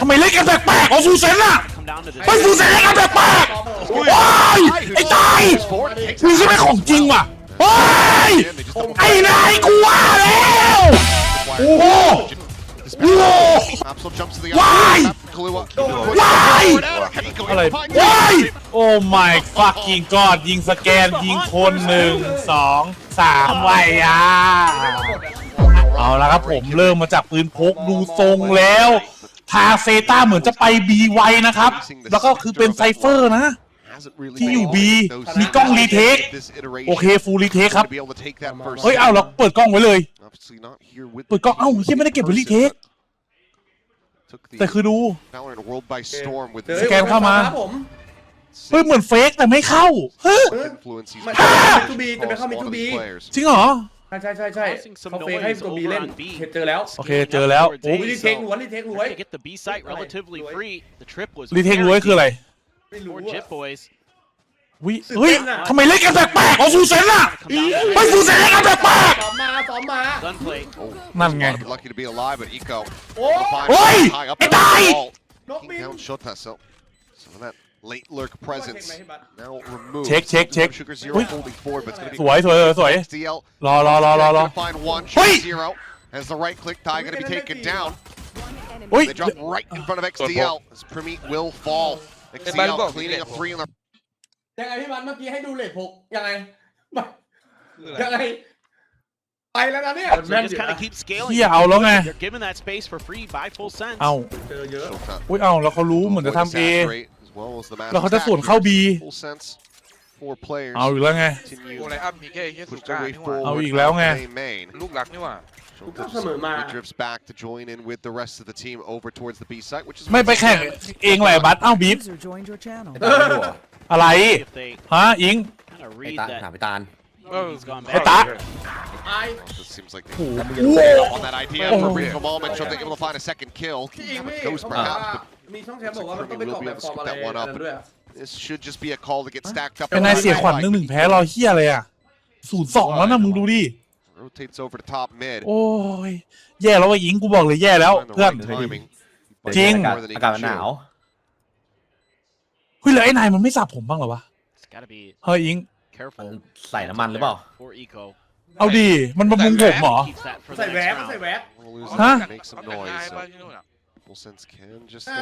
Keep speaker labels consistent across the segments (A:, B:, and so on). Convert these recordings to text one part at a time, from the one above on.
A: ทำไมเล่นกันแปลกๆเอาฟูเซนอะไปฟูเซนเล่นกันแปลกๆโอ้ย ไอ้ตายมึงใช่ไหมของจริงว่ะโอ้ยไอ้นายกูว่าแล้วโอ้โหโอ้โหว้ายอะไรว้ายโอ้ my fucking god ยิงสแกนยิงคนหนึ่งสองสามวัยอ่ะเอาละครับผมเริ่มมาจากปืนพกดูทรงแล้วพาเซตาเหมือนจะไปบีไวนะครับ แล้วก็คือเป็นไซเฟอร์นะ ที่อยู่บี มีกล้องรีเทค โอเค ฟูลรีเทคครับ เฮ้ยเอาเราเปิดกล้องไว้เลย เปิดกล้องเอ้าที่ไม่ได้เก็บรีเทค แต่คือดู สแกนเข้ามาเฮ้ย เหมือนเฟกแต่ไม่เข้าเฮ้ยมันจะปูบีแต่ไม่เข้ามิทูบีจริงเหรอ
B: ช่ใช่ใช่ใช่เขาเฟกให้ตัวบีเล่นเห็นเจอแล้ว
A: โอเคเจอแล้ว
B: โอ้ยรีเทครวยรีเทครวยรีเทครวย
A: คืออะไรไม่รู้วิเฮ้ยทำไมเล่นกันแปลกๆเอาฟูเซนล่ะไปฟูเซนเล่นกันแปลกๆอมาสอมมานั่นไงโอ้ยไอ้ตาย that late lurk presence now removed. เช็คเช็คเช็ค Sugar Zero อุ๊ย holding forward, but it's going to ส be วยสวยสวยสวย DL. รอรอรอรอรอ Gonna find one. Sugar เฮ้ย Zero has the right click tie going to be taken down. อุ้ย They drop right in front of XDL as Primit will fall.
B: XDL cleaning up three in the just kind
A: of keep scaling. เฮียเอาแล้วไง They're eh? giving that space for free by full sense. เอาเจอเยอะ showtime. อุ้ยเอาแล้วเขารู้เหมือนจะทำเอ Saturate แล้วเขาจะส่วนเข้าบี เอาอีกแล้วไงไอัพมีแค่เยสุก้านี่หว่าเอาอีกแล้วไง ลูกหลักนี่หว่าไม่ไปแข่งเองแหละบัตเอ้าบีบอะไรฮะอิง
C: ไอตาา
A: ไอตาไอตา Just seems like they gave up on that idea for a brief moment. So they're able to
B: find a second kill. Goes perhaps, มีช่องแชมป์บอกว่ามันต้อง but ไป certainly กร will อก be แบ able บ to ฟอร์ม scoop อะไร that one นั่นด้วย up. This should just be
A: a call that gets stacked up. เป็นนาย behind เสีย by ขวัญห Mike. นึ่งหนึ่งแพ้รอเฮียเลยอ่ะศูนย์สองแล้วนะมึงดูดิ Rotates over to top mid. โอ้ย แย่แล้วว่าหญิงกูบอกเลยแย่แล้ว Find the เพื่อน right timing. จริงอากาศอากาศมันหนาวเฮ้ยแล้วไอ้นายมันไม่สับผมบ้างเหรอวะ It's gotta be เฮ้ยหญิง
C: มัน careful. ใส่น้ำมันหรือเปล่า Poor eco.
A: เอาดี มันมามุงผมหรอ
B: ใส่แวบใส่แวบฮะฮ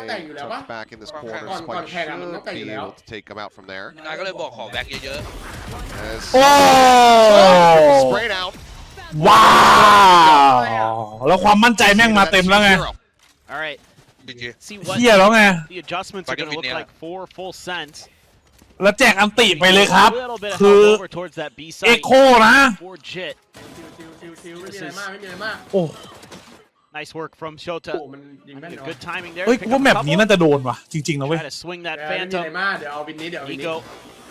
B: แต่งอยู่แล้วปะก่อแพงอมันต้องแต่งอยู่แล้วนายก็เลยบอกขอ
A: แบกเยอะๆโอ้ว้าแล้วความมั่นใจแม่งมาเต็มแล้วไงเฮียแล้วไงไเียแล้วแจกอันติไปเลยครับ คือเอโคนะกะโอ้ Nice work from โอ้ Shota. ยแม Good เ timing there. เฮ้ยกูว่าแมปนี้น่าจะโดนว่ะ จริงๆนะเว้ยรเดี
B: ๋ยวเอาบินนี้เดี๋ยวเอินนี้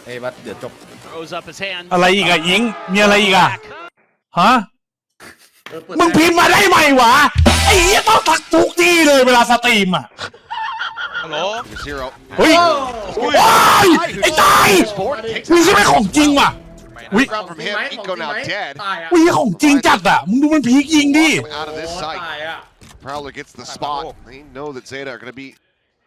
C: เยบัสเดี๋ยวจบ
A: อะไรอีกอะยิงมีอะไรอีกอะฮะมึงพิมพ์มาได้ไหมวะไอ้เหี้ยต้องสักทุกที่เลยเวลาสตรีมอะฮเฮ้ยว้ายไอ้ตายมึงใช่ไหมของจริงว่ะวุ๊ยของจริง่ะวิ่งของจริงจัดอ่ะมึงดูมันพีกยิงดิเโอ้ยอเลยเซต้าเจอแบ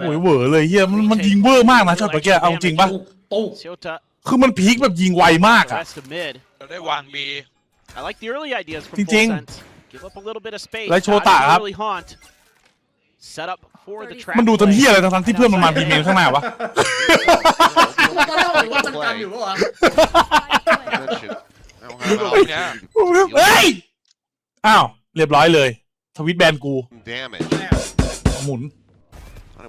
A: โอ้ยเวอเลยเฮียมันมันยิงเวอร์มากนะช็อตเมื่อกี้เอาจริงปะตคือมันพีกแบบยิงไวมากอ่ะได้วางีจริงๆไรแลโชตะครับ for the track มันดูจนเฮี้ยอะไรทั้งที่เพื่อนมันมาบีเมลข้างหน้าวะนเว่าจักอยู่ปะวะเฮ้ย อ้าว เรียบร้อยเลย ทวิตแบนกู damage. หมุน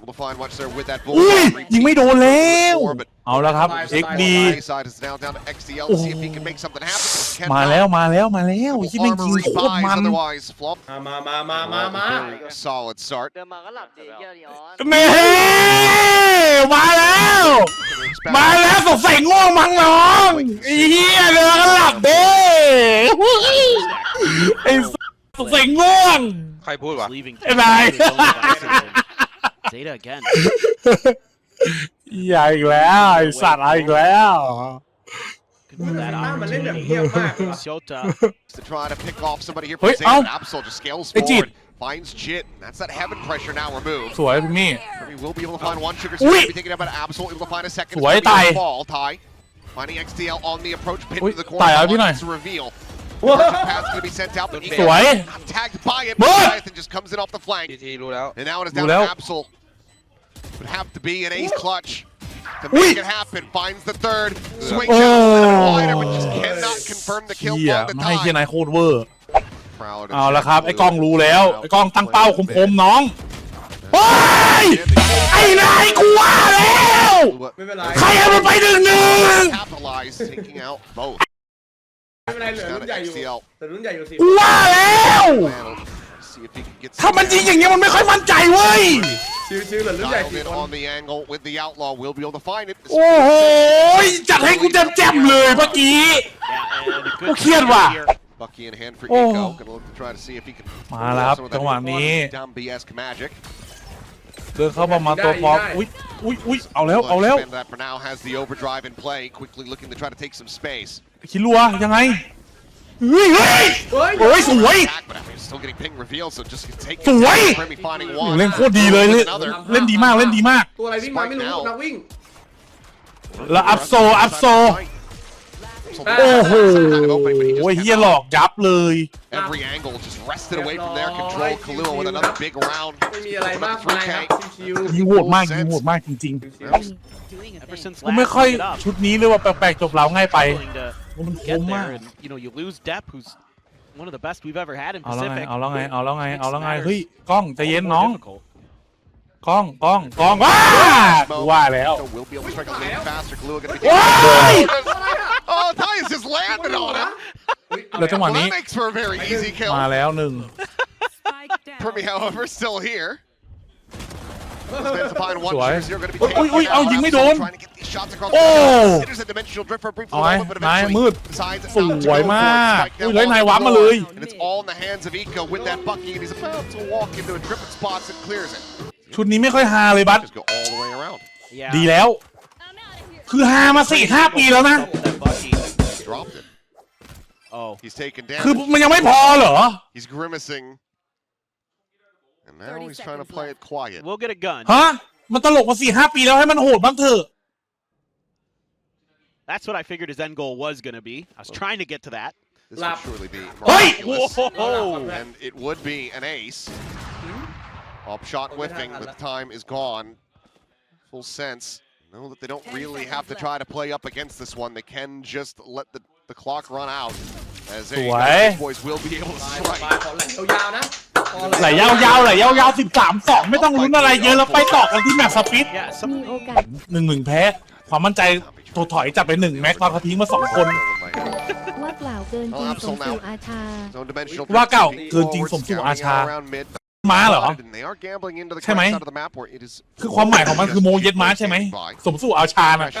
A: อุ้ยยิงไม่โดนแล้ว เอาแล้วครับเช็อดีมาแล้วมาแล้วมาแล้วที่แม่งยิงโคตรมัน
B: มามามามามามา solid start มา
A: เแม่มาแล้วมาแล้วสงสัยง่วงมั้งน้องไอ้เหี้ยเดินก็หลับเด้ไอ้สงสัยง่วงใครพูดวะไอ้ไหน Data again. อย่าอีกแล้วไอสัตว์เอาอีกแล้ว Good for that หน้ามันเล่นแบบเหี้ย opportunity. มาก Shota. to try to pick off somebody here from Wait, Zayn. oh. Absol just scales Hey, forward, finds Jit. That's that heaven pressure now removed. So mean, Kirby will be able to find one. Sugar's going to Wait. be thinking about Absol, able to find a second. It's Wait, fall. Tie. Finding XDL on the approach, pin to the corner. tie, I'll be nice. reveal. Pass going to be sent out, but Good man, Wait. not tagged by it. But What? just comes in off the flank. ทีทีรู้แล้ว And now it is down to Absol. have to be an ace clutch to make it happen. Finds the third. Swing d o w t oh. wider, but just cannot confirm the kill yeah. on the ไม่ให้เฮีย tie. นายโคตรเวอร์ r o u d เอาละครับไอ้กล้องรู้แล้ว ไอ้กล้องตั้งเป้าคมๆน้องโอ้ย ไอ้นายกูว่าแล้วใครเอามันไปหนึ่งหนึ่งไม่เป็น
B: ไรเหลือรุ่นใหญ่อยู่แต่รุ่นใหญ่อยู่สิ
A: กูว่าแล้ว ถ้ามันจริงอย่างเงี้ยมันไม่ค่อยมั่นใจเว้ย
B: ชิวๆเหลือรุ่นใหญ่กี่ Dialed on the angle with the
A: outlaw. We'll be able to find it. โอ้โหจัดให้กูแจ่มๆเลยเมื่อกี้กูเครียดว่ะ oh, Bucky in hand for oh. Eco. โอ้ Gonna look to try มาแล้วครับ some of that จังหวะนี้ Dumb BS เอาแล้ว That for now has the overdrive in play. Quickly looking to try to take some space. คิดรัวยังไงเโอ้ยสวยสวย เล่นโคตรดีเลยล่เล่นดีมาก เล่นดีมาก
B: ตัวอะไรวิ่งมาไม่รู้นักวิ่ง
A: แล้วอัพโซ อัพโซโอ้โหโอ้โหเฮียหลอกยับเลย e ียิ่งโหดมากยิ่งโหดมากจริงๆกูไม่ค่อยชุดนี้เลยว่าแปลกๆจบเรลาง่ายไปมันคมมากเอาแล้วไง เอาแล้วไง เอาแล้วไงเอาแล้วไงเฮ้ยกล้องจะเย็นน้อง กล้องกล้องกล้องว้าว่าแล้วว้าย Oh, Tyus just landed on him. แล้วจังหวะ makes for a very easy kill. แล้วหนึ่ง Spike down. however, still here. Spends to find one สวย shooter, you're gonna be โอ้ย taken โอ้ยโอ้ย down. เอายิงไม่โดน to get these shots across the oh. board. to go สวยมาก for it. Spike down it's all in the hands of Eco with that bucky, and he's about to walk into a triple spot and clears it. ชุดนี้ไม่ค่อยฮาเลยบัส Just go all the way around. Yeah. ดีแล้วคือฮามาสี่ห้าปีแล้วนะ Oh. He's down. He's grimacing. And now he's trying to play it quiet. We'll get a gun. ฮะ มันตลกมาสี่ห้าปีแล้วให้มันโหดบ้างเถอะ That's what I figured his end goal was going to be. I was trying to get to that. This would surely be miraculous. Whoa. And it would be an ace. Upshot hmm? whiffing, but the time is gone. Full sense k No, w that they don't really have to try to play up against this one. They can just let the, the clock run out. As a h e boys will be able to strike. ไหลยาวๆไหลยาวๆหลยาวๆสิบสามสองไม่ต้องลุ้นอะไรเยอะแล้วไปต่อกันที่แมตชสปิดหนึ่งหนึ่งแพ้ ความมั่นใจถดถอยจับไปหนึ่งแม็กตอนเขาทิ้งมาสองคนว่าเก่าเกินจริงสมสู่อาชาว่าเก่าเกินจริงสมสู่อาชาม้าเหรอใช่ไหมคือความหมายของมันคือโมเย็ดม้าใช่ไหมสมสู่เอาชาน่ะเน่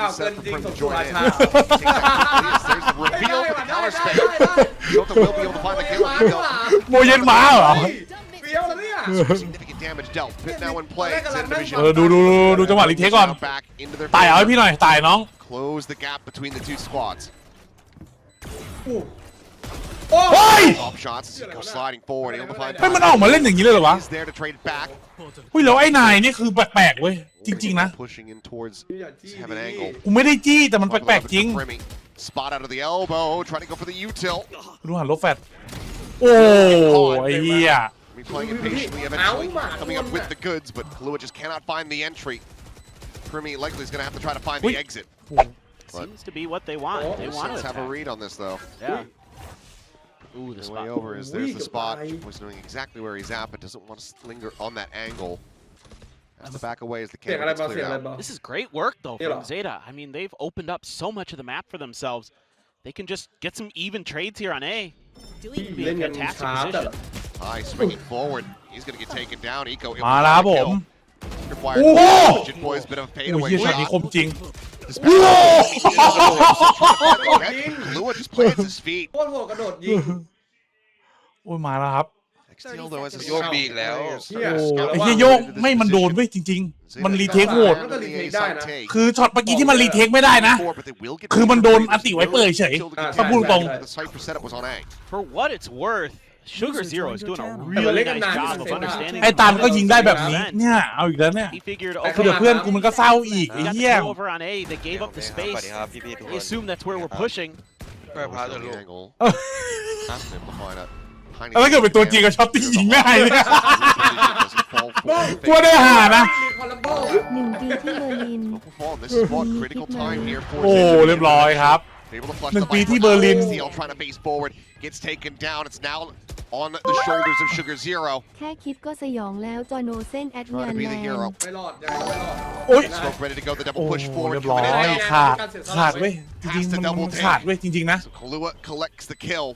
A: โมเย็ดม้าเหรอเออดูดูดูจังหวะรีเทคก่อนตายเอาให้พี่หน่อยตายน้องอ้โอ้ย Off shots go sliding forward able to oh, find ไม่มันออกมาเล่นอย่างนี้เลยเหรอวะ He's there to trade it back เฮ้ยแล้วไอ้นายนี่คือแปลกๆเว้ยจริงๆนะ pushing in towards have an angle กูไม่ได้จี้แต่มันแปลกๆจริง spot out of the elbow trying to go for the U tilt รู้หันโลแฟตโอ้ไอ้เหี้ย replaying it patiently eventually coming up with the goods but Kalua just cannot find the entry Primi likely is going to have to try to find the exit Seems to be what they want. They want to have a read on this though Yeah. Ooh, the, the spot. way over is there's we the spot. Was knowing exactly where he's at, but doesn't want to linger on that angle. As the back away as the camera gets cleared out. This is great work, though, from Zeta. I mean, they've opened up so much of the map for themselves. They can just get some even trades here on A. Doing be a fantastic position. High swinging forward. He's going to get taken down. Eco. Oh! โอ้โห Boys, bit of a fadeaway Oh! shot. His Lua
B: j ะ s t plants his feet. โคตรโหดกระโดด ยิง
A: โอ้ยมาแล้วครับ Next
B: deal, though, has a โยก speed แล้วโอ้
A: Yes. ไอ้เฮียโยกไม่มันโดนเว้ยจริง ๆ มันรีเทคโหดคือช็อตเมื่อกี้ที่มันรีเทคไม่ได้นะ คือมันโดนอันติไว้เปื่อยเฉยถ้าพูดตรง For what it's worth, Sugar Zero is doing a really n i c ไอ้ตามันก็ยิงได้แบบนี้เนี่ยเอาอีกแล้วเนี่ยคือเพื่อนกูมันก็เศร้าอีกไอ้เหี้ยแล้วถ้าเกิดเป็นตัวจริงก็ช็อตตี้ยิงไม่หายเลยกลัวได้หานะหนึ่งปีที่เบอร์ลิน โอ้เรียบร้อยครับหนึ่งปีที่เบอร์ลิน on the shoulders of Sugar Zero. แค่คิดก็สยองแล้วจอโนเซนแอดงาน Trying to แม be the น hero. ไม่รอดยังไม่รอดโอ๊ย Smoke ready to go. The โอ้ double โห oh, push เรี forward. ยบร้อย Coming in late. ขาดขาดเว้ยจริงๆมันมันขาดเว้ยจริงๆนะ So Kalua collects the kill.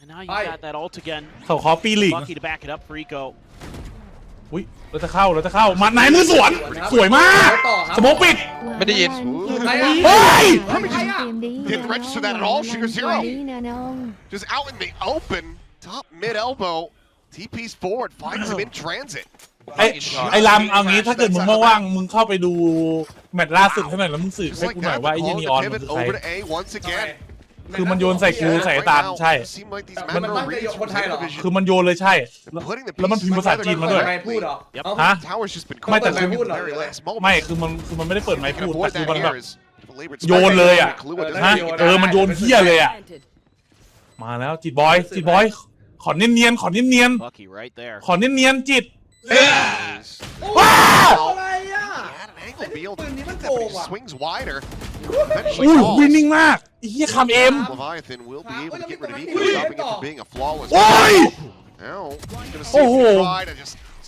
A: And now you Hi. got that ult again. เขาขอปีลีก Lucky to back it up for Eco. อุ้ยเราจะเข้าเราจะเข้าหมัดไหนมือสวนสวยมากสมองปิดไม่ได้ยินใครอ่ะเฮ้ยใครอ่ะ Didn't register that at all, Sugar Zero. Just out in the open. top mid elbow. TP's forward finds him in transit. ไอ้ไอ้ลำเอางี้ถ้าเกิดมึงไม่ว่างมึงเข้าไปดูแมตช์ล่าสุดให้หน่อยแล้วมึงสื่อให้กูหน่อยว่าไอ้ยานีออนมัคือใครคือมันโยนใส่กูใส่ตาใช่
B: มันไไม่ยยอทหร
A: คือมันโยนเลยใช่แล้วมันพิมพ์ภาษาจีนมาด้วยฮะไม่แต่คือไม่คือมันคือมันไม่ได้เปิดไมค์พูดแต่คือมันแบบโยนเลยอ่ะฮะเออมันโยนเฮี้ยเลยอ่ะมาแล้วจิตบอยจิตบอยขอเนียนๆ ขอเนียนๆ ขอเนียนๆ จิตเฮ้ยอะไรอะโอ้ยวินนิ่งมากอีกคำเอ็มโอ้ยโอ้โห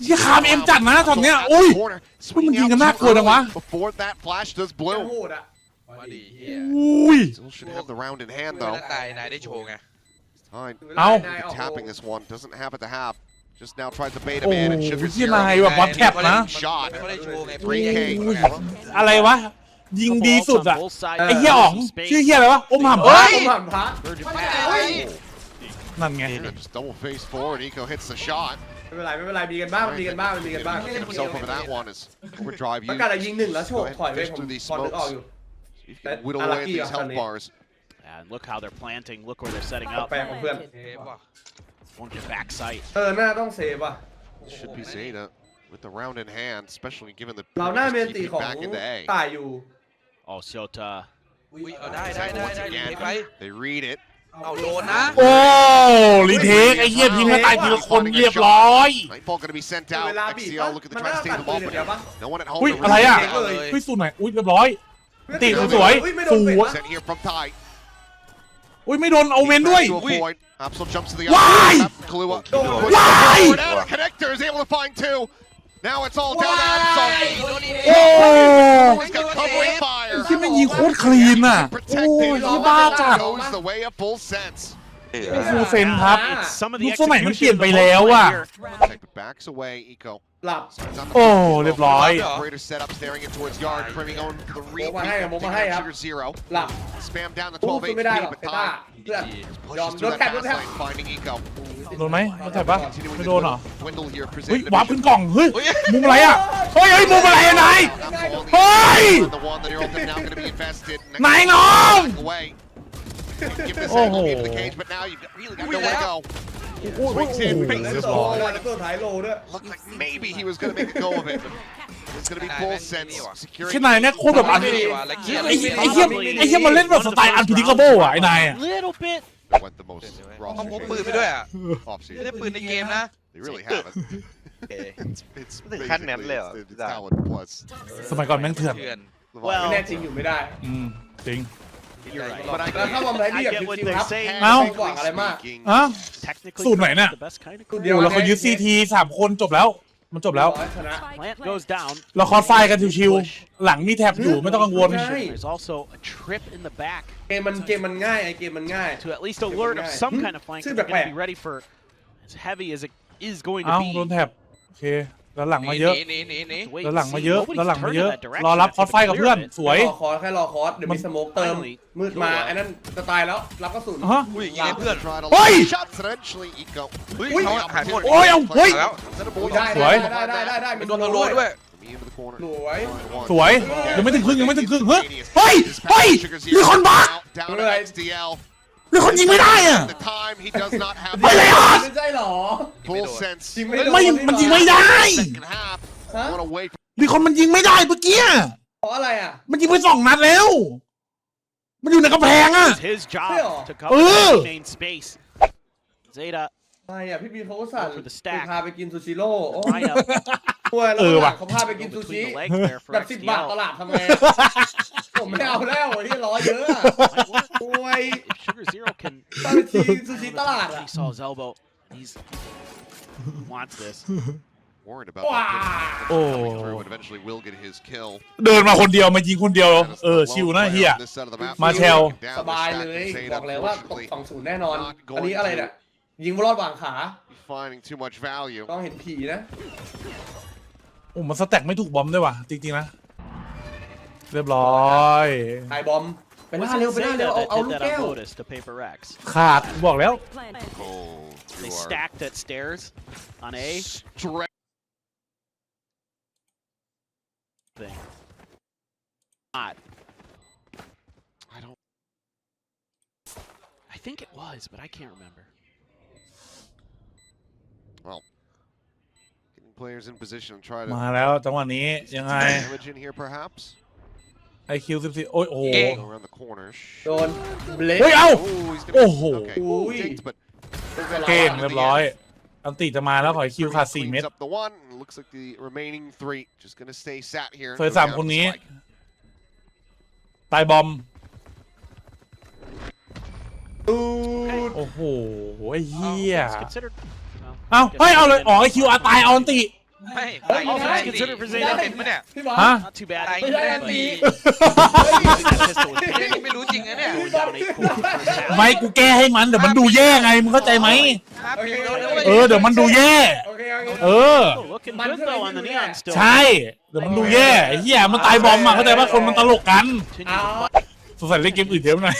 A: ยีกคำเอ็มจัดนะตอนเนี้ยโอ้ยวมันยิงกันน่ากลัวนะวะโอ้ย time. เอาได้ออก Tapping this one, doesn't have at the half. Just now tried to bait him in and Oh, Sugar ยี่ Zero. นายแบบบอลแคปนะ Shot. ไม่ได้โชว์ไง 3K. อุ้ยอะไรวะยิงดีสุดอ่ะไอ้เหี้ยอ๋องชื่อเหี้ยอะไรวะอมหำ
B: เฮ้ยผ่านพระ What? to pass.
A: นั่นไง Just double face forward.
B: Eco hits the shot. ไม่เป็นไรไม่เป็นไรมีกันบ้างมีกันบ้างมีกันบ้าง Get himself over that one as overdrive. ต้ You องการอะไรยิงหนึ่งแล้วโฉบถอยไปผมบอลนึกออกอยู่ oh, You can whittle away at these health bars. And look how they're planting, look where they're setting up. แปลกของเพื่อนเซฟว่ะ Won't get back sight. เออหน้าต้องเซฟอ่ะ Should be Zeta with the round in hand, especially given the เราหน้าเมน just ตี keep ของ back into A. ต่ายอยู่ Oh, Shota. อุ้ยเออได้ได้ Zeta ได้ once ได้เซ again, ฟไป they read it. เอาโดนนะ
A: โอ้รีเทคไอ้เหี้ยทิ้งมาตายทีละคนเรียบร้อย oh, Nightfall oh, gonna be sent out. เวลาบีบ Axial ปะ looking to มัน try น่า to ตั steal ด the ปื ball, นเดี๋ยว but ปะ no one at home. Ui, to เอาอะไร really อ่ะ take เฮ้ยสู้หน่อยอุ้ยเรียบร้อยตีสวยเฮ้ไม่โดนเตะสวปะ it. ย Sent here from Ty. อุ้ย ไม่โดนเอาเมนด้วยว้ายวาย โอ้ยที่ไม่ยิงโคตรคลีนอ่ะ โอ้ยที่บ้าจัดก็ฟูลเฟนมครับยุคสมัยมันเปลี่ยนไปแล้วอะหลับ โอ้ เรียบร้อยมมาให้ค
B: รับผมมาให้ครับหลับพุ่งขึไม่ได้หรอกเซต้าเพื่อนยอมโดนแทบโดนแทบ
A: โดนไหมโดนแถบปะไม่โดนเหรอเฮ้ยวาร์ปขึ้นกล่องเฮ้ยมุมอะไรอ่ะ เฮ้ยเฮ้ยมุมอะไรอะนายเฮ้ยนายน้องโอ้โหขึ้นไหนเนี่ยโคตรแบบไอ้ไอเหี้ยไอ้เหี้ยมาเล่นแบบสไตล์อันพีดิคาโบอ่ะไอ้นายต้อ
B: งพกปืนไปด้วยอ่ะไม่ได้ปืนในเกมนะ
C: ขั้นนั้นเลยอ่ะ
A: สมัยก่อนแม่งเถื่อน
B: แน่จริงอยู่ไม่ได้จริง But I แล้วถ้ามไรดบคิวคิครับ เอาไม่หงอะไรมาก
A: อ้สูตรไหนเนี่ย เดี๋ยวเราขายึดซีทีสามคนจบแล้ว มันจบแล้ว เราคอร์สไฟกันชิวๆหลังมีแท็บอยู่ไม่ต้องกังวลใช่
B: เกมมันเกมมันง่ายไอเกมมันง่ายซึ่งแบบแปลกเ
A: อ้าโดนแท็บโอเคแล้วหลังมาเยอะหแล้วหลังมาเยอะแล้วหลังมาเยอะรอรับคอสไฟกับเพื่อน สวยรอ
B: คอร์สแค่รอคอร์สเดี๋ยวมีสโมกเติม มืดมาไอ้นั่นจะตายแล้ว รับกระสุน
A: ฮะอุ้ยยิงเพื่อน เฮ้ยอุ้ยอุ้ยเขาหาเหมดโอ้ยเอาเฮ้ยวได้สวย
B: ได้ ได้ ได้ ได้ม
C: ีโดนทะลุด้วย
B: สวย
A: สวย ยังไม่ถึงครึ่ง ยังไม่ถึงครึ่ง เฮ้ย เฮ้ย มีคนบ้าเลยหรือคนยิงไม่ได้อ่ะไม่เลยอ่ะไม่มันยิงไม่ได้หรือคนมันยิงไม่ได้เมื่อกี้อ่ะเพราะอะไรอ่ะ มันยิงไปสองนัดแล้ว มันอยู่ในกระแพงอ่ะ เออ
B: ไปอ่ะพี่บีโทรสัพท์พาไปกินซูชิโร่กลัวเออว่ะเขาพาไปกินซูชิแบบสิบบาทตลาดทำไมผมไม่เอาแล้วที่ร้อยเยอะโวยตอนทีซูชิตลาดอ่ะ
A: เดินมาคนเดียวมายิงคนเดียวเออชิวนะเฮียมาแถว
B: สบายเลยบอกเลยว่าตกสองศูนย์แน่นอนอันนี้อะไรเนี่ยยิงรอดบางขา ต้องเห็นผีนะ
A: โอ้มันสแต็กไม่ถูกบอมด้วยว่ะจริงๆนะเรียบร้อย
B: ตายบอมเป็นหน้าเร็วเป็นหน้าเร็วเอาเอาลูกแก้ว
A: ขาดบอกแล้ว I think it was, but I can't remember. players in position and try to มาแล้วจังหวะนี้ ยังไง damage in here perhaps. ไอคิวสิบสี่โอ้ยโอ้โห oh, oh. Go around the corner. โดนเบลเฮ้ยเอ้า Oh, he's gonna, Oh. okay. Ooh, Ooh. jinx, but เก่งเรียบร้อย อันติจะมาแล้วขอให้คิว Green ขาดสี่ cleans เม็ด up the one, and looks like the remaining three just gonna stay sat here. and สวย go สาม down คน the นี้ spike. ตายบอมตูดโอ้โหไอ้เหี้ย oh, It's considered เอาเฮ้ย เอาเลยอ๋อไอคิวอาตายเอาอันตีไม่ไม่ไม่ไเป็นเนี่ยอฮะไม่ได้อันตีไม่รู้จริงนะเนี่ยไม่กูแก้ให้มัน เดี๋ยวมันดูแย่ไงมึงเข้าใจไหมเออ เดี๋ยวมันดูแย่อเอออัน l o o ใช่เดี๋ยวมันดูแย่ไอ้เหี้ยมันตายบอมอ่ะเข้าใจว่าคนมันตลกกันสงสัยเล่นเกมอื่นเดี๋ยวหน่อย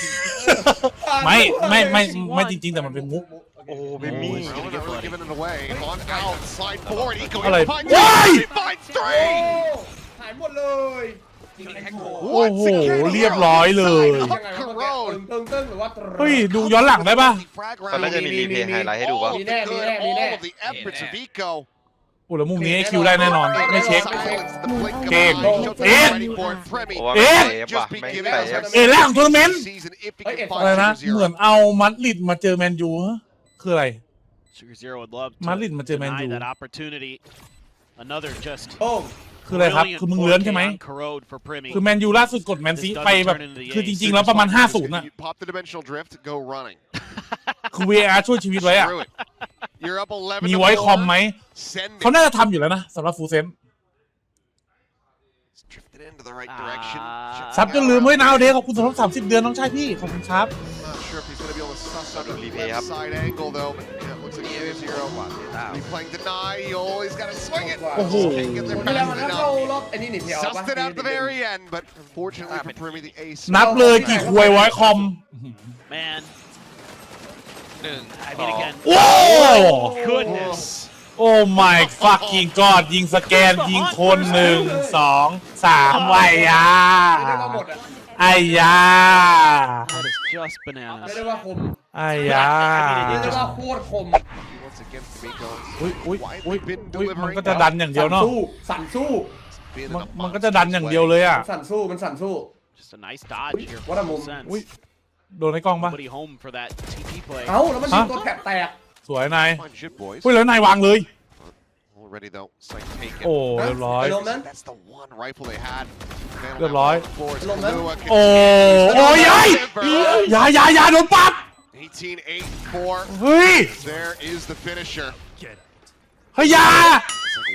A: ไม่ ไม่ ไม่ไม่จริงๆ แต่มันเป็นมุก Oh, Mimi. Oh, e really giving it away. On outside o a r d Eco h e n Why? Finds three!
B: หายหมดเลย
A: โอ้โหเรียบร้อยเลยเฮ้ยดูย้อนหลังได้ปะ
C: ตอนน้นจะมีรีเพย์ไฮไลท์ให้ดูป่ะมีแน่มีแน่มีแน่
A: โอ้แล้วมุมนี้คิวได้แน่นอนไม่เช็คเก่งเอ็ดเอ็ดเอ็ดแรกของทัวร์นาเมนต์อะไรนะเหมือนเอามัดลิดมาเจอแมนยูฮะคืออะไร มาริดมาเจอแมนยูโ้คืออะไรครับ คือมึงเลื้อนใช่ไหม คือแมนยูล่าสุดกดแมนซี ไปแบบ คือจริง ๆ แล้วประมาณ5 0นศะนย์ p ะคือ VR ช่วยชีวิตไว้อะมีไว้คอมไหม เขาน่าจะทำอยู่แล้วนะสำหรับฟูลเซมซับจนลืมไว้นาวเดย์ขอบคุณสำหรับ 30 เดือนน้องชายพี่ขอบคุณครับ sure if he's going to be able to suss o up the left side angle, though. But yeah, it looks like he is zero. He's playing deny. y o always got to swing it. Oh, Just can't get there fast enough. Sussed it at the very end, but unfortunately for Primi, the ace. นับเลยกี่ควยไว้คอม Man. หนึ่ง I mean again. โอ้ Goodness. โอ้ my fucking god ยิงสแกนยิงคนหนึ่งสองสามไว้อาอ่ะไอ้ยา t h a
B: ไม่ได้ว่าคม
A: ไอ้ยาไม่
B: ได้ว่าโคตรคม
A: อุ้ยอุ้ยอุ้ยอุ๊ยมันก็จะดันอย่างเดียวเนาะสู้สั่นสู้มันมันก็จะดันอย่างเดียวเลยอ่ะ
B: สั่นสู้มันสั่นสู้ว u s t a ม i
A: อุ้ยโดนในกล้องปะ
B: เอ้าแล้วมันยิงตัวแถบแตก
A: สวยนายอุ้ยแล้วนายวางเลย already though. It's taken. Oh, they're lying. Hello, man. That's the one rifle they had. They're lying. Hello, Oh, oh, yeah! Yeah, yeah, yeah, no pop! 18 8 4. Hey! There is the finisher. Get it. Hey, yeah!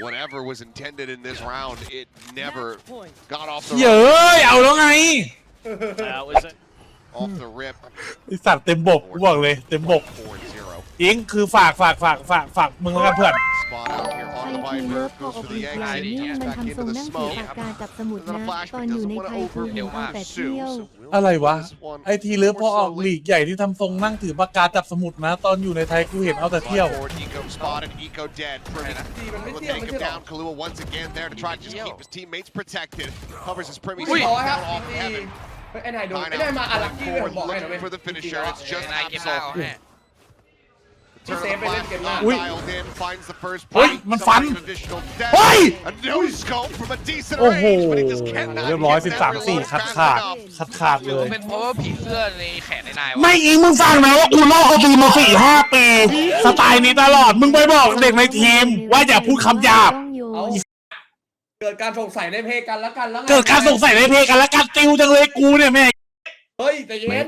A: whatever was intended in this round, it never got off the rip. Yeah, เอาแล้วไง That was it. Off the rip. is ไอสัตว์เต็มบกกูบอกเลยเต็มบก4 0. อิงคือฝากฝากฝากฝากฝากมึงแล้วกันเพื่อนเี่รถออกอีกไลน์นี่มันทำทรงนั่งถือปากกากับสมุดนะ ตอนอยู่ในไทยคือเอาแต่เที่ยวอะไรวะไอทีเลิฟพอออกหลีกใหญ่ที่ทำทรงนั่งถือปากกาจับสมุดนะ ตอนอยู่ในไทยกูเห็นเอาแต่เที่ยว
B: ไอ้นายโดนไอ้นายมาอารักกี้เลยบอกให้นะย for ที้
A: อุ้ยเฮ้ย มันฟันเฮ้ย โอ้โห เรียบร้อยสิบสามสี่ขาดขาดขาดขาดเลยไม่อีมึงฟังนะว่ากูล่อเอาตีมาสี่ห้าปีสไตล์นี้ตลอด มึงไปบอกเด็กในทีมว่าอย่าพูดคำหยาบ
B: เกิดการสงสัยในเพกันแล้วกันแล้ว
A: เกิดการสงสัยในเพกันแล้วกันติวจังเลยกูเนี่ยแม่
B: เฮ้ยแต่เย็น